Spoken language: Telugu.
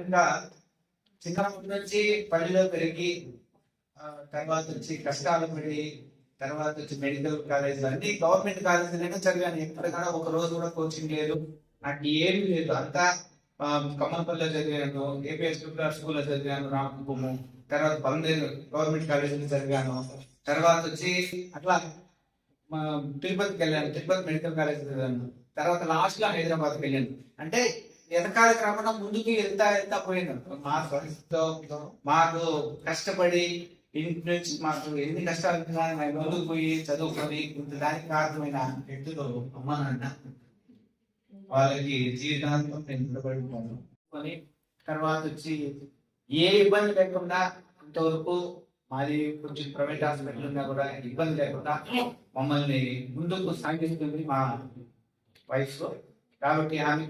ఇంకా చిన్నప్పటి నుంచి పల్లెలో పెరిగి తర్వాత వచ్చి కష్టాలు పడి తర్వాత వచ్చి మెడికల్ కాలేజ్ అన్ని గవర్నమెంట్ కాలేజీలోనే చదివాను. ఎక్కడ కూడా ఒక రోజు కూడా కోచింగ్ లేదు. నాకు ఏమీ లేదు. అంతా ఆ, కమ్మనపల్లిలో చదివాను ఏపీఎస్ స్కూల్లో చదివాను రామకుప్పము తర్వాత బందేరు గవర్నమెంట్ కాలేజీలో చదివాను. తర్వాత వచ్చి అట్లా తిరుపతికి వెళ్ళాను. తిరుపతి మెడికల్ కాలేజ్ చదివాను. తర్వాత లాస్ట్లో హైదరాబాద్కి వెళ్ళాను. అంటే వెనకాల కాకుండా ముందుకు వెళ్తా వెళ్తా పోయాను మా పరిస్థితితో మాకు కష్టపడి ఇంటి నుంచి మాకు ఎన్ని కష్టాలు మేము ముందుకు పోయి చదువుకొని ఇంత దానికి కారణమైన వ్యక్తులు అమ్మ నాన్న వాళ్ళకి జీవితాంతం నేను నిలబడి ఉన్నాను కొని తర్వాత వచ్చి ఏ ఇబ్బంది లేకుండా ఇంతవరకు మాది కొంచెం ప్రైవేట్ హాస్పిటల్ ఉన్నా కూడా ఇబ్బంది లేకుండా మమ్మల్ని ముందుకు సాగిస్తుంది మా వయసులో కాబట్టి ఆమెకి